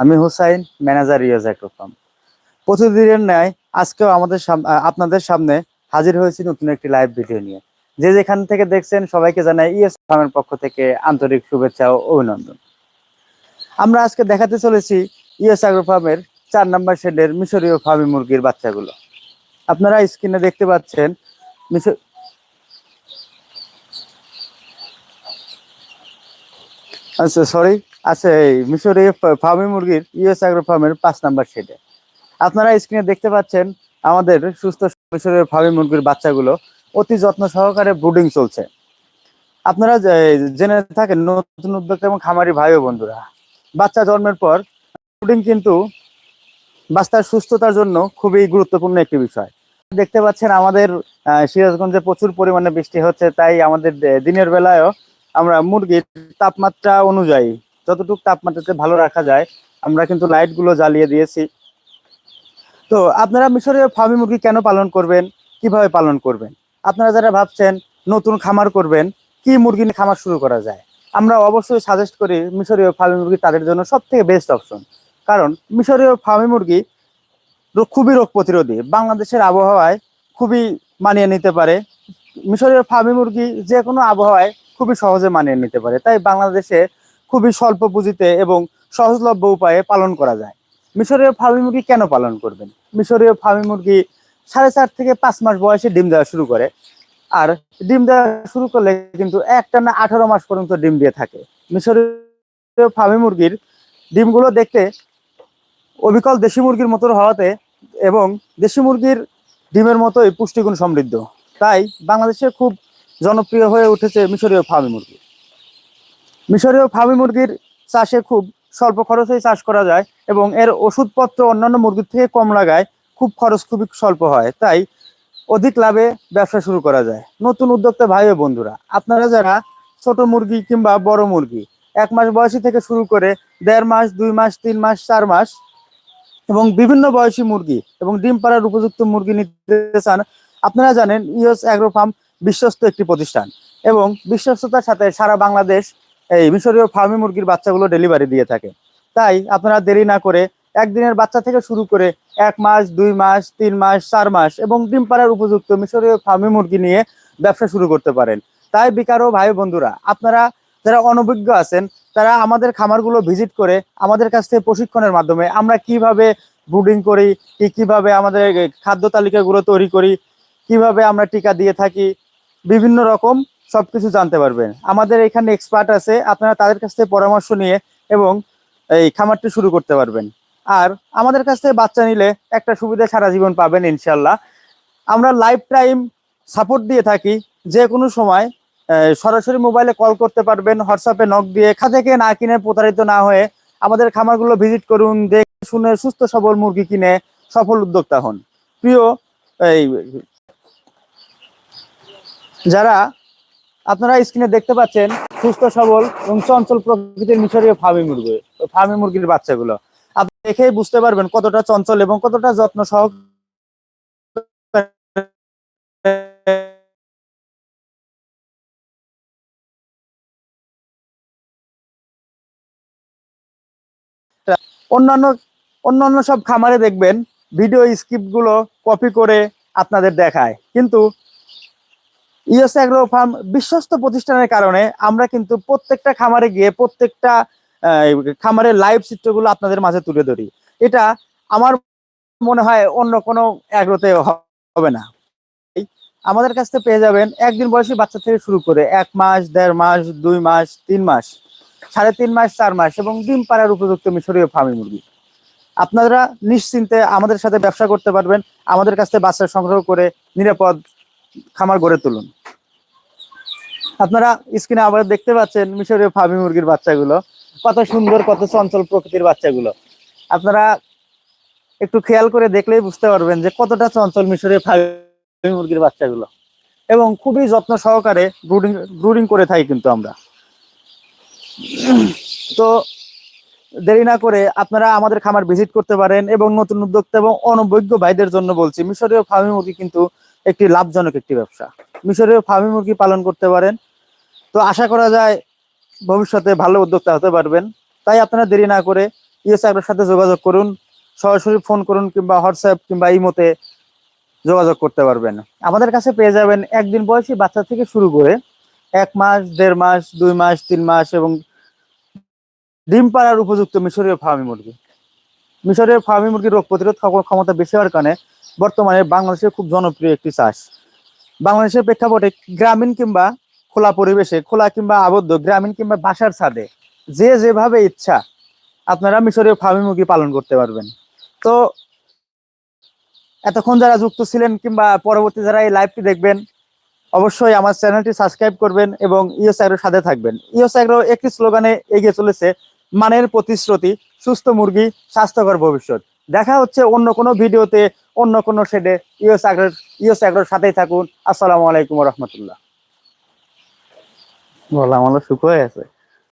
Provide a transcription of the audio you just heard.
আমি Hussain, manager Riaz agrofarm প্রতিদিনের ন্যায় আজকেও আমাদের আপনাদের সামনে হাজির হয়েছি নতুন একটি লাইভ ভিডিও নিয়ে। যে যেখান থেকে দেখছেন সবাইকে জানাই ইএস ফার্মের পক্ষ থেকে আন্তরিক শুভেচ্ছা ও অভিনন্দন। আমরা আজকে দেখাতে চলেছি ইএস অ্যাগ্রোফার্মের চার নাম্বার শেডের মিশরীয় ফার্মি মুরগির বাচ্চাগুলো। আপনারা স্ক্রিনে দেখতে পাচ্ছেন মিশর আচ্ছা সরি আছে এই মিশরীয় ফার্মি মুরগির ইউএস অ্যাগ্রো ফার্মের পাঁচ নাম্বার শেডে আপনারা স্ক্রিনে দেখতে পাচ্ছেন আমাদের সুস্থ মিশরীয় ফার্মি মুরগির বাচ্চাগুলো অতি যত্ন সহকারে ব্রুডিং চলছে। আপনারা জেনে থাকেন নতুন উদ্যোক্তা এবং খামারি ভাই ও বন্ধুরা, বাচ্চা জন্মের পর ব্রুডিং কিন্তু বাচ্চার সুস্থতার জন্য খুবই গুরুত্বপূর্ণ একটি বিষয়। দেখতে পাচ্ছেন আমাদের সিরাজগঞ্জে প্রচুর পরিমাণে বৃষ্টি হচ্ছে, তাই আমাদের দিনের বেলায়ও আমরা মুরগির তাপমাত্রা অনুযায়ী যতটুকু তাপমাত্রাতে ভালো রাখা যায়, আমরা কিন্তু লাইটগুলো জ্বালিয়ে দিয়েছি। তো আপনারা মিশরীয় ফার্মি মুরগি কেন পালন করবেন? কীভাবে পালন করবেন? আপনারা যারা ভাবছেন নতুন খামার করবেন, কি মুরগি নিয়ে খামার শুরু করা যায়? আমরা অবশ্যই সাজেস্ট করি মিশরীয় ফার্মি মুরগি তাদের জন্য সব থেকে বেস্ট অপশন কারণ মিশরীয় ফার্মি মুরগি রোগ- খুবই রোগ প্রতিরোধী। বাংলাদেশের আবহাওয়ায় খুবই মানিয়ে নিতে পারে। মিশরীয় ফার্মি মুরগি যে কোনো আবহাওয়ায় খুবই সহজে মানিয়ে নিতে পারে। তাই বাংলাদেশে খুবই স্বল্প পুঁজিতে এবং সহজলভ্য উপায়ে পালন করা যায়। মিশরীয় ফার্মি মুরগি কেন পালন করবেন? মিশরীয় ফার্মি মুরগি সাড়ে চার থেকে পাঁচ মাস বয়সে ডিম দেওয়া শুরু করে। আর ডিম দেওয়া শুরু করলে কিন্তু একটা না আঠারো মাস পর্যন্ত ডিম দিয়ে থাকে। মিশরীয় ফার্মি মুরগির ডিমগুলো দেখতে অবিকল দেশি মুরগির মতো হওয়াতে এবং দেশি মুরগির ডিমের মতোই পুষ্টিগুণ সমৃদ্ধ। তাই বাংলাদেশে খুব জনপ্রিয় হয়ে উঠেছে মিশরীয় ফার্মি মুরগি। মিশরীয় ফার্মি মুরগির চাষে খুব স্বল্প খরচেই চাষ করা যায় এবং এর ওষুধপত্র অন্যান্য মুরগির থেকে কম লাগায় খুব খরচ খুবই স্বল্প হয়। তাই অধিক লাভে ব্যবসা শুরু করা যায়। নতুন উদ্যোক্তা ভাই ও বন্ধুরা, আপনারা যারা ছোট মুরগি কিংবা বড় মুরগি, এক মাস বয়সী থেকে শুরু করে দেড় মাস, দুই মাস, তিন মাস, চার মাস এবং বিভিন্ন বয়সী মুরগি এবং ডিম পাড়ার উপযুক্ত মুরগি নিতে চান, আপনারা জানেন ইউএস অ্যাগ্রো ফার্ম বিশ্বস্ত একটি প্রতিষ্ঠান এবং বিশ্বস্ততার সাথে সারা বাংলাদেশ এই মিশরীয় ফার্মি মুরগির বাচ্চাগুলো ডেলিভারি দিয়ে থাকে। তাই আপনারা দেরি না করে একদিনের বাচ্চা থেকে শুরু করে এক মাস, দুই মাস, তিন মাস, চার মাস এবং ডিম পাড়ার উপযুক্ত মিশরীয় ফার্মি মুরগি নিয়ে ব্যবসা শুরু করতে পারেন। তাই বিকারও ভাই বন্ধুরা, আপনারা যারা অনভিজ্ঞ আছেন, তারা আমাদের খামারগুলো ভিজিট করে আমাদের কাছ থেকে প্রশিক্ষণের মাধ্যমে আমরা কীভাবে ব্রুডিং করি, কি কীভাবে আমাদের খাদ্য তালিকাগুলো তৈরি করি, কীভাবে আমরা টিকা দিয়ে থাকি, বিভিন্ন রকম সবকিছু জানতে পারবেন। আমাদের এখানে এক্সপার্ট আছে, আপনারা তাদের কাছ থেকে পরামর্শ নিয়ে এবং এই খামারটি শুরু করতে পারবেন। আর আমাদের কাছ থেকে বাচ্চা নিলে একটা সুবিধা সারা জীবন পাবেন ইনশাল্লাহ আমরা লাইফ টাইম সাপোর্ট দিয়ে থাকি, যে কোনো সময় সরাসরি মোবাইলে কল করতে পারবেন হোয়াটসঅ্যাপে নক দিয়ে খা থেকে না কিনে, প্রতারিত না হয়ে আমাদের খামারগুলো ভিজিট করুন, দেখে শুনে সুস্থ সবল মুরগি কিনে সফল উদ্যোক্তা হন। প্রিয়, এই, যারা আপনারা স্ক্রিনে দেখতে পাচ্ছেন সুস্থ, সবল এবং চঞ্চল প্রকৃতির মিশরীয় ফার্মি মুরগি ফার্মি মুরগির বাচ্চাগুলো। আপনি দেখেই বুঝতে পারবেন কতটা চঞ্চল এবং কতটা যত্ন সহ অন্যান্য অন্যান্য সব খামারে দেখবেন, ভিডিও স্ক্রিপ্টগুলো কপি করে আপনাদের দেখায়। কিন্তু ইএস অ্যাগ্রো ফার্ম বিশ্বস্ত প্রতিষ্ঠানের কারণে আমরা কিন্তু প্রত্যেকটা খামারে গিয়ে প্রত্যেকটা খামারের লাইভ চিত্রগুলো আপনাদের মাঝে তুলে ধরি। এটা আমার মনে হয় অন্য কোনো অ্যাগ্রোতে হবে না। আমাদের কাছ থেকে পেয়ে যাবেন একদিন বয়সী বাচ্চা থেকে শুরু করে এক মাস, দেড় মাস, দুই মাস, তিন মাস, সাড়ে তিন মাস, চার মাস এবং ডিম পাড়ার উপযুক্ত মিশরীয় ফার্মি মুরগি। আপনারা নিশ্চিন্তে আমাদের সাথে ব্যবসা করতে পারবেন, আমাদের কাছ থেকে বাচ্চা সংগ্রহ করে নিরাপদ খামার গড়ে তুলুন। আপনারা স্ক্রিনে আবার দেখতে পাচ্ছেন মিশরীয় ফার্মি মুরগির বাচ্চাগুলো। কত সুন্দর, কত চঞ্চল প্রকৃতির বাচ্চাগুলো। আপনারা একটু খেয়াল করে দেখলেই বুঝতে পারবেন যে কতটা চঞ্চল মিশরীয় ফার্মি মুরগির বাচ্চাগুলো। এবং খুবই যত্ন সহকারে ব্রুডিং ব্রুডিং করে থাকি কিন্তু আমরা। তো দেরি না করে আপনারা আমাদের খামার ভিজিট করতে পারেন এবং নতুন উদ্যোক্তা এবং অনভিজ্ঞ ভাইদের জন্য বলছি, মিশরীয় ফার্মি মুরগি কিন্তু একটি লাভজনক একটি ব্যবসা। মিশরীয় ফার্মি মুরগি পালন করতে পারেন। তো আশা করা যায় ভবিষ্যতে ভালো উদ্যোক্তা হতে পারবেন। তাই আপনারা দেরি না করে ইএস আগ্রোর সাথে যোগাযোগ করুন, সরাসরি ফোন করুন কিংবা হোয়াটসঅ্যাপ কিংবা ইমোতে যোগাযোগ করতে পারবেন। আমাদের কাছে পেয়ে যাবেন একদিন বয়সী বাচ্চা থেকে শুরু করে এক মাস, দেড় মাস, দুই মাস, তিন মাস এবং ডিম পাড়ার উপযুক্ত মিশরীয় ফার্মি মুরগি। মিশরীয় ফার্মি মুরগির রোগ প্রতিরোধ ক্ষম- ক্ষমতা বেশি হওয়ার কারণে বর্তমানে বাংলাদেশে খুব জনপ্রিয় একটি চাষ। বাংলাদেশের প্রেক্ষাপটে গ্রামীণ কিংবা খোলা পরিবেশে, খোলা কিংবা আবদ্ধ, গ্রামীণ কিংবা বাসার ছাদে যে যেভাবে ইচ্ছা আপনারা মিশরীয় ফার্মি মুরগি পালন করতে পারবেন। তো এতক্ষণ যারা যুক্ত ছিলেন কিংবা পরবর্তী যারা এই লাইভটি দেখবেন, অবশ্যই আমার চ্যানেলটি সাবস্ক্রাইব করবেন এবং ইওস অ্যাগ্রোর সাথে থাকবেন। ইওস অ্যাগ্রো একটি স্লোগানে এগিয়ে চলেছে, মানের প্রতিশ্রুতি, সুস্থ মুরগি, স্বাস্থ্যকর ভবিষ্যৎ। দেখা হচ্ছে অন্য কোনো ভিডিওতে। অন্য কোনো শেডে ইউএস অ্যাগ্রোর ইউএস আগ্রোর সাথেই থাকুন। আসসালামু আলাইকুম রহমতুল্লাহ। বলা আমার সুখ হয়ে আছে